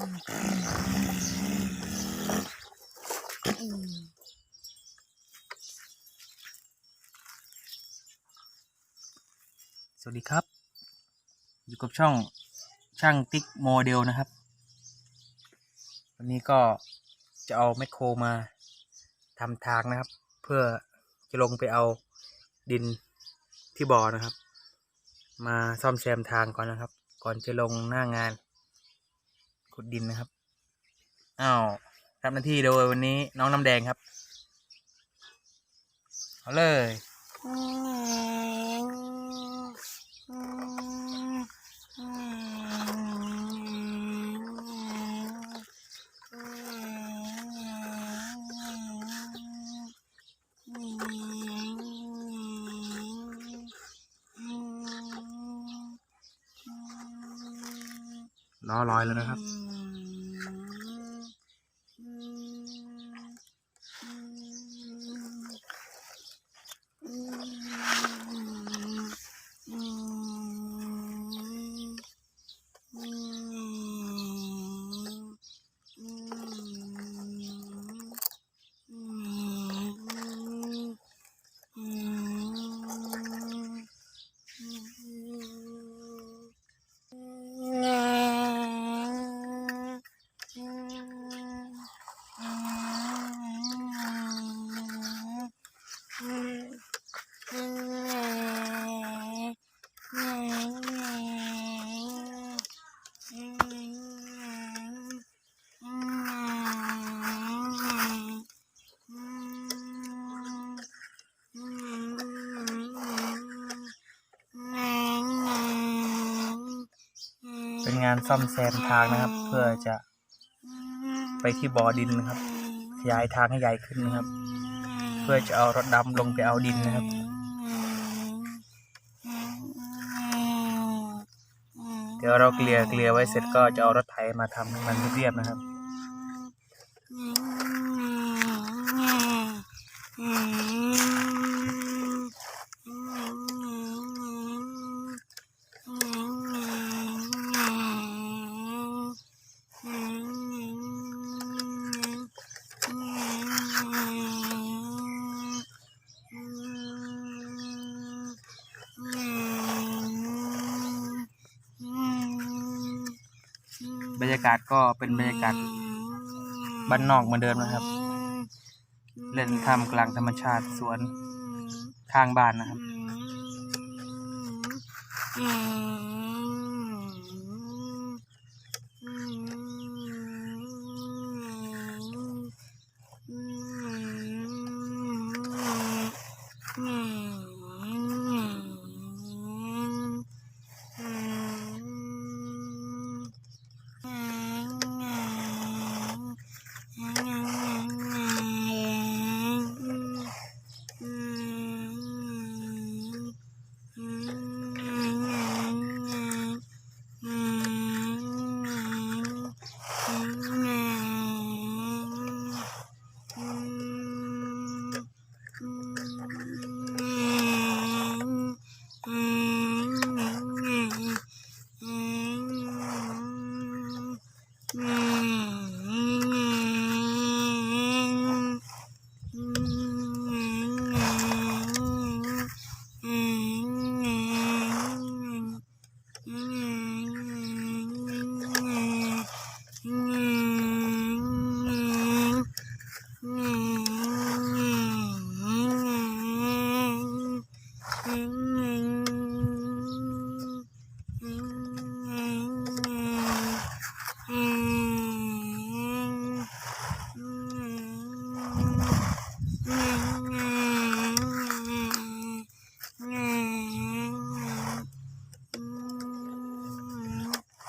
สวัสดีครับ อยู่กับช่องช่างติ๊กโมเดลนะครับ วันนี้ก็จะเอาแมคโครมาทำทางนะครับ เพื่อจะลงไปเอาดินที่บ่อนะครับ มาซ่อมแซมทางก่อนนะครับ ก่อนจะลงหน้างาน ขุดดินนะครับอ้าวทำหน้าที่โดยวันนี้น้องน้ำแดงครับ เอาเลยล้อลอยแล้วนะครับ เป็นงานซ่อมแซมทางนะครับ เพื่อจะไปที่บ่อดินนะครับ ขยายทางให้ใหญ่ขึ้นนะครับ เพื่อจะเอารถดำลงไปเอาดินนะครับเดี๋ยวเราเกลี่ยเกลี่ยไว้เสร็จก็จะเอารถไถมาทำให้มันเรียบนะครับ บรรยากาศก็เป็นบรรยากาศบ้านนอกเหมือนเดิมนะครับ เล่นท่ามกลางธรรมชาติสวนข้างบ้านนะครับ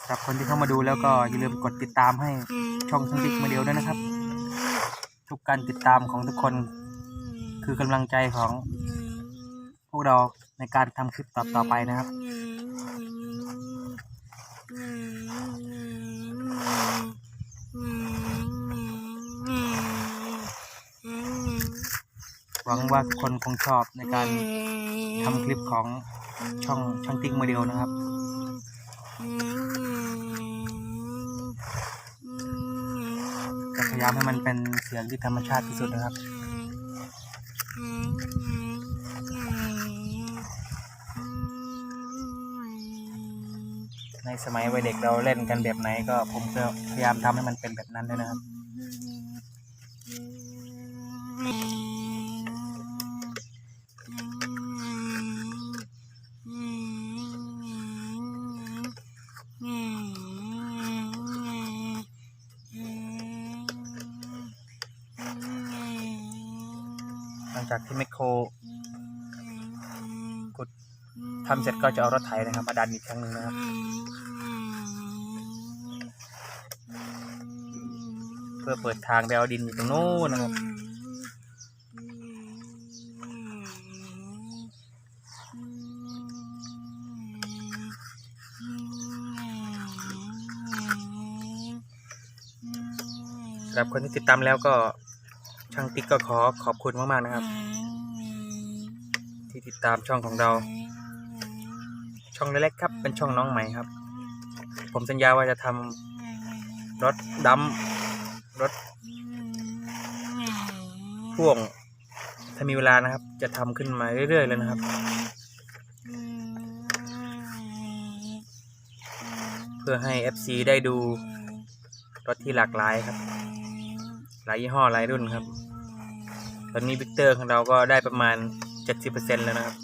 ครับคนที่ เข้ามาดูแล้วก็อย่าลืมกดติดตามให้ช่องช่างติ๊กมาเดียวด้วยนะครับ ทุกการติดตามของทุกคน คือกำลังใจของพวกเราในการทำคลิปต่อๆไปนะครับ หวังว่าทุกคนคงชอบในการทำคลิปของช่องช่างติ๊กมาเดียวนะครับอายามให้มันเป็นเสียงที่ธรรมชาติที่สุดนะครับในสมัยวัยเด็กเราเล่นกันแบบไหนก็ผมก็พยายามทำให้มันเป็นแบบนั้นด้วยนะครับ หลังจากที่แมคโครขุดทำเสร็จก็จะเอารถไถนะครับ มาดันอีกครั้งหนึ่งนะครับ เพื่อเปิดทางไปเอาดินอยู่ตรงโน้นนะครับสำหรับคนที่ติดตามแล้วก็ ช่างติ๊กก็ขอขอบคุณมาก ๆ นะครับ ที่ติดตามช่องของเรา ช่องเล็กๆครับ เป็นช่องน้องใหม่ครับ ผมสัญญาว่าจะทำรถดัมรถพ่วง ถ้ามีเวลานะครับ จะทำขึ้นมาเรื่อย ๆ เลยนะครับ เพื่อให้ FC ได้ดูรถที่หลากหลายครับ หลายยี่ห้อหลายรุ่นครับ ตอนนี้วิกเตอร์ของเราก็ได้ประมาณ 70%แล้วนะครับ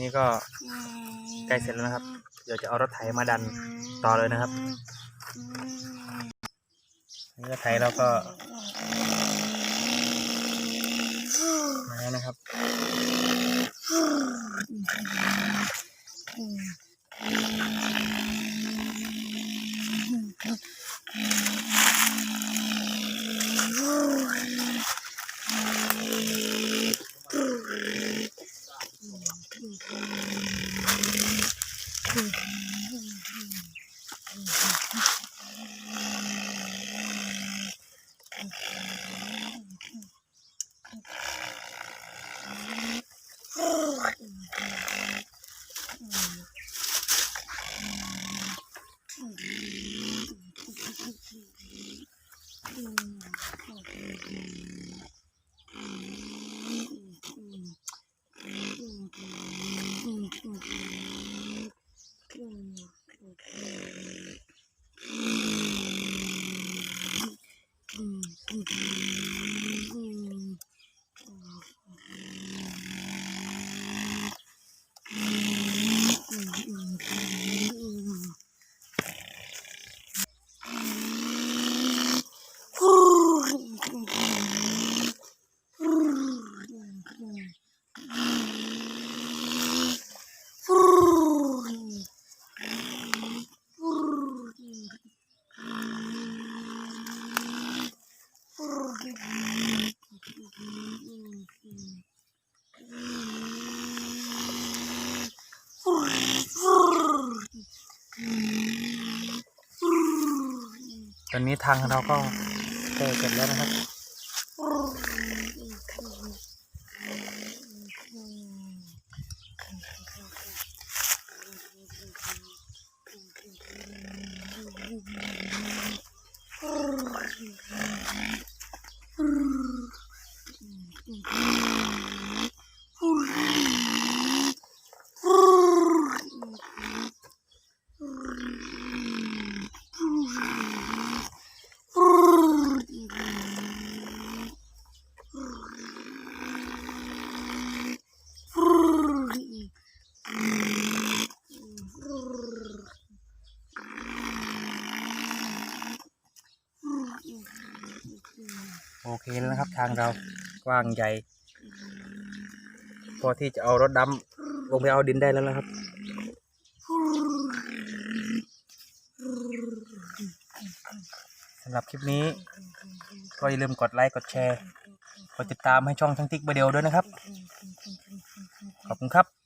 นี้ก็ใกล้เสร็จแล้วนะครับ เดี๋ยวจะเอารถไถมาดันต่อเลยนะครับนี่รถไถเราก็มาแล้วนะครับ Oh, อนนี้ทางเราก็เจอเสร็จแล้วนะครับต โอเคแล้วนะครับ ทางเรากว้างใหญ่ พอที่จะเอารถดำลงไปเอาดินได้แล้วนะครับ สำหรับคลิปนี้ ก็อย่าลืมกดไลค์ กดแชร์ กดติดตามให้ช่องทั้งติ๊กเบอร์เดียวด้วยนะครับ ขอบคุณครับ